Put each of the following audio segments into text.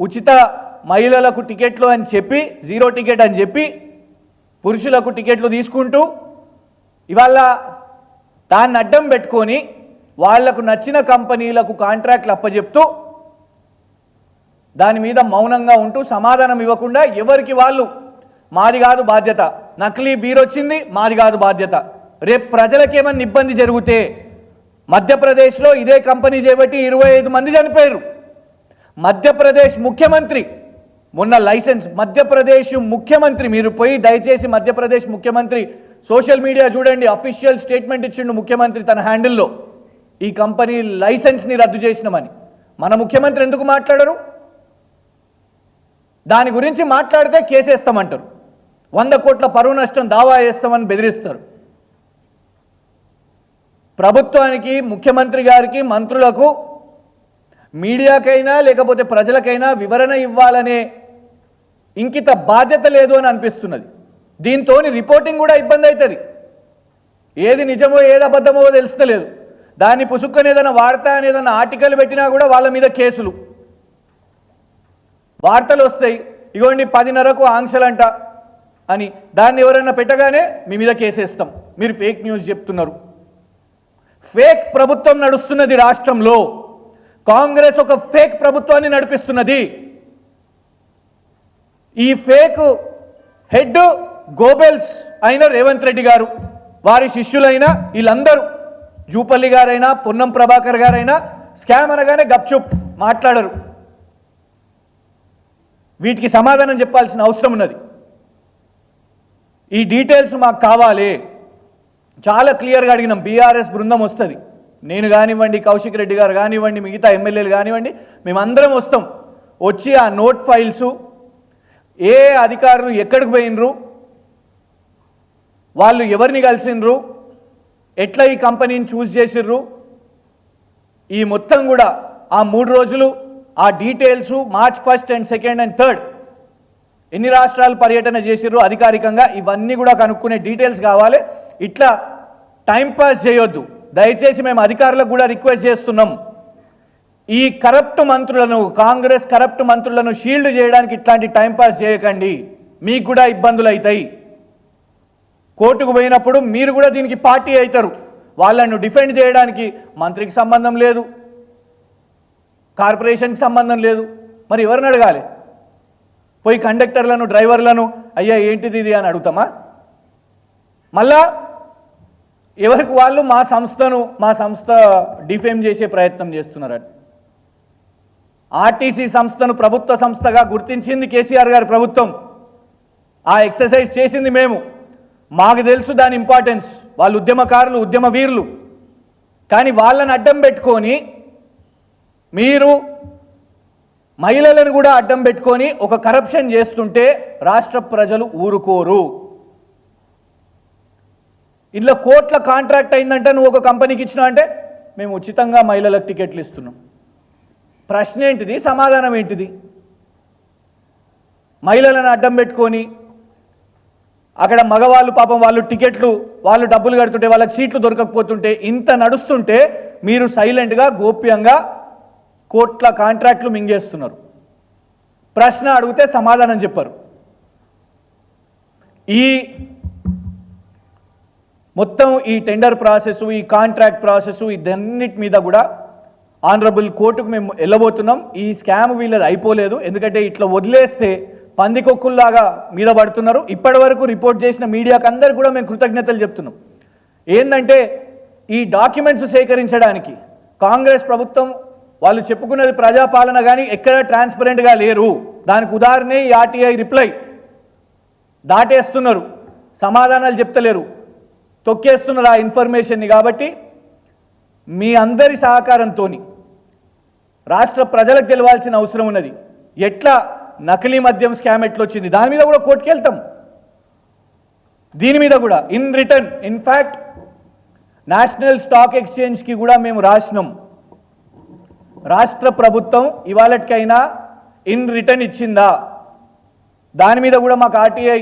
ఉచిత మహిళలకు టికెట్లు అని చెప్పి జీరో టికెట్ అని చెప్పి పురుషులకు టికెట్లు తీసుకుంటూ ఇవాళ దాన్ని అడ్డం పెట్టుకొని వాళ్ళకు నచ్చిన కంపెనీలకు కాంట్రాక్ట్లు అప్పచెప్తూ దాని మీద మౌనంగా ఉంటూ సమాధానం ఇవ్వకుండా ఎవరికి వాళ్ళు మాది కాదు బాధ్యత. నకిలీ బీర్ వచ్చింది మాది కాదు బాధ్యత. రేపు ప్రజలకేమన్నా ఇబ్బంది జరిగితే మధ్యప్రదేశ్లో ఇదే కంపెనీ చేపట్టి ఇరవై ఐదు మంది చనిపోయారు. మధ్యప్రదేశ్ ముఖ్యమంత్రి. మొన్న లైసెన్స్ మధ్యప్రదేశ్ ముఖ్యమంత్రి. మీరు పోయి దయచేసి మధ్యప్రదేశ్ ముఖ్యమంత్రి సోషల్ మీడియా చూడండి. అఫీషియల్ స్టేట్మెంట్ ఇచ్చిండు ముఖ్యమంత్రి తన హ్యాండిల్లో. ఈ కంపెనీ లైసెన్స్ని రద్దు చేసినామని. మన ముఖ్యమంత్రి ఎందుకు మాట్లాడరు? దాని గురించి మాట్లాడితే కేసేస్తామంటారు. వంద కోట్ల పరువు నష్టం దావా వేస్తామని బెదిరిస్తారు. ప్రభుత్వానికి ముఖ్యమంత్రి గారికి మంత్రులకు మీడియాకైనా లేకపోతే ప్రజలకైనా వివరణ ఇవ్వాలనే ఇంకిత బాధ్యత లేదు అని అనిపిస్తున్నది. దీంతో రిపోర్టింగ్ కూడా ఇబ్బంది అవుతుంది ఏది నిజమో ఏది అబద్ధమో తెలుస్తలేదు. దాన్ని పుసుక్కని ఏదైనా వార్త అని ఏదైనా ఆర్టికల్ పెట్టినా కూడా వాళ్ళ మీద కేసులు. వార్తలు వస్తాయి. ఇగోండి పదిన్నరకు ఆంక్షలంట అని. దాన్ని ఎవరైనా పెట్టగానే మీ మీద కేసేస్తాం. మీరు ఫేక్ న్యూస్ చెప్తున్నారు. ఫేక్ ప్రభుత్వం నడుస్తున్నది రాష్ట్రంలో. కాంగ్రెస్ ఒక ఫేక్ ప్రభుత్వాన్ని నడిపిస్తున్నది. ఈ ఫేక్ హెడ్ గోబెల్స్ అయిన రేవంత్ రెడ్డి గారు వారి శిష్యులైన వీళ్ళందరూ జూపల్లి గారైనా పొన్నం ప్రభాకర్ గారైనా స్కామ్ అనగానే గప్చుప్ మాట్లాడరు. వీటికి సమాధానం చెప్పాల్సిన అవసరం ఉన్నది. ఈ డీటెయిల్స్ మాకు కావాలి. చాలా క్లియర్గా అడిగినాం. బీఆర్ఎస్ బృందం వస్తుంది. నేను కానివ్వండి కౌశిక్ రెడ్డి గారు కానివ్వండి మిగతా ఎమ్మెల్యేలు కానివ్వండి మేమందరం వస్తాం. వచ్చి ఆ నోట్ ఫైల్స్ ఏ అధికారులు ఎక్కడికి పోయినరు వాళ్ళు ఎవరిని కలిసినరు ఎట్లా ఈ కంపెనీని చూస్ చేసిర్రు ఈ మొత్తం కూడా ఆ మూడు రోజులు ఆ details March first and second and third ఎన్ని రాష్ట్రాలు పర్యటన చేసిర్రు అధికారికంగా ఇవన్నీ కూడా కనుక్కునే డీటెయిల్స్ కావాలి. ఇట్లా టైంపాస్ చేయొద్దు. దయచేసి మేము అధికారులకు కూడా రిక్వెస్ట్ చేస్తున్నాం. ఈ కరప్ట్ మంత్రులను కాంగ్రెస్ కరప్ట్ మంత్రులను షీల్డ్ చేయడానికి ఇట్లాంటి టైంపాస్ చేయకండి. మీకు కూడా ఇబ్బందులు అవుతాయి. కోర్టుకు పోయినప్పుడు మీరు కూడా దీనికి పార్టీ అవుతారు. వాళ్ళను డిఫెండ్ చేయడానికి మంత్రికి సంబంధం లేదు. కార్పొరేషన్కి సంబంధం లేదు. మరి ఎవరిని అడగాలి? పోయి కండక్టర్లను డ్రైవర్లను అయ్యా ఏంటిది ఇది అని అడుగుతామా? మళ్ళా ఎవరికి వాళ్ళు మా సంస్థను మా సంస్థ డిఫేమ్ చేసే ప్రయత్నం చేస్తున్నారట. ఆర్టీసీ సంస్థను ప్రభుత్వ సంస్థగా గుర్తించింది కేసీఆర్ గారి ప్రభుత్వం. ఆ ఎక్సర్సైజ్ చేసింది మేము. మాకు తెలుసు దాని ఇంపార్టెన్స్. వాళ్ళు ఉద్యమకారులు ఉద్యమ వీరులు కానీ వాళ్ళని అడ్డం పెట్టుకొని మీరు మహిళలను కూడా అడ్డం పెట్టుకొని ఒక కరప్షన్ చేస్తుంటే రాష్ట్ర ప్రజలు ఊరుకోరు. ఇందులో కోట్ల కాంట్రాక్ట్ అయిందంటే నువ్వు ఒక కంపెనీకి ఇచ్చినా అంటే మేము ఉచితంగా మహిళలకు టికెట్లు ఇస్తున్నాం. ప్రశ్న ఏంటిది? సమాధానం ఏంటిది? మహిళలను అడ్డం పెట్టుకొని అక్కడ మగవాళ్ళు పాపం వాళ్ళు టికెట్లు వాళ్ళు డబ్బులు కడుతుంటే వాళ్ళకి సీట్లు దొరకకపోతుంటే ఇంత నడుస్తుంటే మీరు సైలెంట్గా గోప్యంగా కోట్ల కాంట్రాక్ట్లు మింగేస్తున్నారు. ప్రశ్న అడిగితే సమాధానం చెప్పారు. ఈ మొత్తం ఈ టెండర్ ప్రాసెస్ ఈ కాంట్రాక్ట్ ప్రాసెస్ ఇదన్నిటి మీద కూడా ఆనరబుల్ కోర్టుకు మేము వెళ్ళబోతున్నాం. ఈ స్కామ్ వీళ్ళది అయిపోలేదు. ఎందుకంటే ఇట్లా వదిలేస్తే పందికొక్కుల్లాగా మీద పడుతున్నారు. ఇప్పటి వరకు రిపోర్ట్ చేసిన మీడియాకు అందరు కూడా మేము కృతజ్ఞతలు చెప్తున్నాం. ఏంటంటే ఈ డాక్యుమెంట్స్ సేకరించడానికి కాంగ్రెస్ ప్రభుత్వం వాళ్ళు చెప్పుకున్నది ప్రజాపాలన కానీ ఎక్కడ ట్రాన్స్పరెంట్గా లేరు. దానికి ఉదాహరణే ఈ ఆర్టీఐ రిప్లై దాటేస్తున్నారు. సమాధానాలు చెప్తలేరు. తొక్కేస్తున్నారు ఆ ఇన్ఫర్మేషన్ని కాబట్టి మీ అందరి సహకారంతో రాష్ట్ర ప్రజలకు తెలవాల్సిన అవసరం ఉన్నది. ఎట్లా నకిలీ మద్యం స్కామ్ ఎట్లా వచ్చింది? దాని మీద కూడా కోర్టుకి వెళ్తాం. దీని మీద కూడా in return in fact national stock ఎక్స్చేంజ్కి కూడా మేము రాసినాం. రాష్ట్ర ప్రభుత్వం ఇవాళకైనా ఇన్ రిటర్న్ ఇచ్చిందా? దాని మీద కూడా మాకు ఆర్టీఐ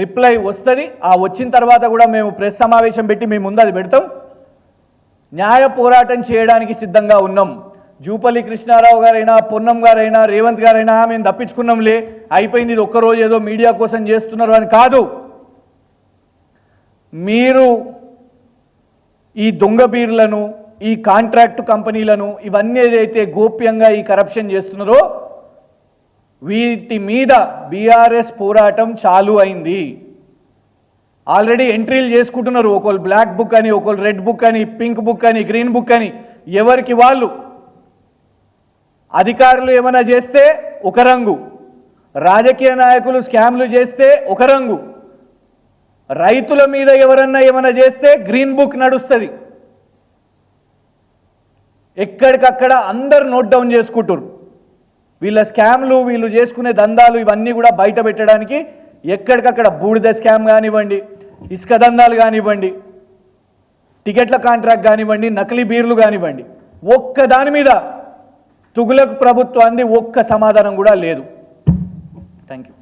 రిప్లై వస్తుంది. ఆ వచ్చిన తర్వాత కూడా మేము ప్రెస్ సమావేశం పెట్టి మేము ముందు అది పెడతాం. న్యాయ పోరాటం చేయడానికి సిద్ధంగా ఉన్నాం. జూపల్లి కృష్ణారావు గారైనా పొన్నం గారైనా రేవంత్ గారైనా మేము తప్పించుకున్నాంలే. అయిపోయింది ఇది ఒక్కరోజు ఏదో మీడియా కోసం చేస్తున్నారు అని కాదు. మీరు ఈ దొంగ బీర్లను ఈ కాంట్రాక్ట్ కంపెనీలను ఇవన్నీ ఏదైతే గోప్యంగా ఈ కరప్షన్ చేస్తున్నారో వీటి మీద బీఆర్ఎస్ పోరాటం చాలు అయింది. ఆల్రెడీ ఎంట్రీలు చేసుకుంటున్నారు. ఒకళ్ళు బ్లాక్ బుక్ అని ఒకళ్ళు రెడ్ బుక్ అని పింక్ బుక్ అని గ్రీన్ బుక్ అని. ఎవరికి వాళ్ళు? అధికారులు ఏమైనా చేస్తే ఒక రంగు. రాజకీయ నాయకులు స్కామ్లు చేస్తే ఒక రంగు. రైతుల మీద ఎవరన్నా ఏమైనా చేస్తే గ్రీన్ బుక్ నడుస్తుంది. ఎక్కడికక్కడ అందరు నోట్ డౌన్ చేసుకుంటారు వీళ్ళ స్కామ్లు వీళ్ళు చేసుకునే దందాలు ఇవన్నీ కూడా బయట పెట్టడానికి ఎక్కడికక్కడ బూడిద స్కామ్ కానివ్వండి ఇసుక దందాలు కానివ్వండి టికెట్ల కాంట్రాక్ట్ కానివ్వండి నకిలీ బీర్లు కానివ్వండి ఒక్క దాని మీద తుగులకు ప్రభుత్వాన్ని ఒక్క సమాధానం కూడా లేదు. Thank you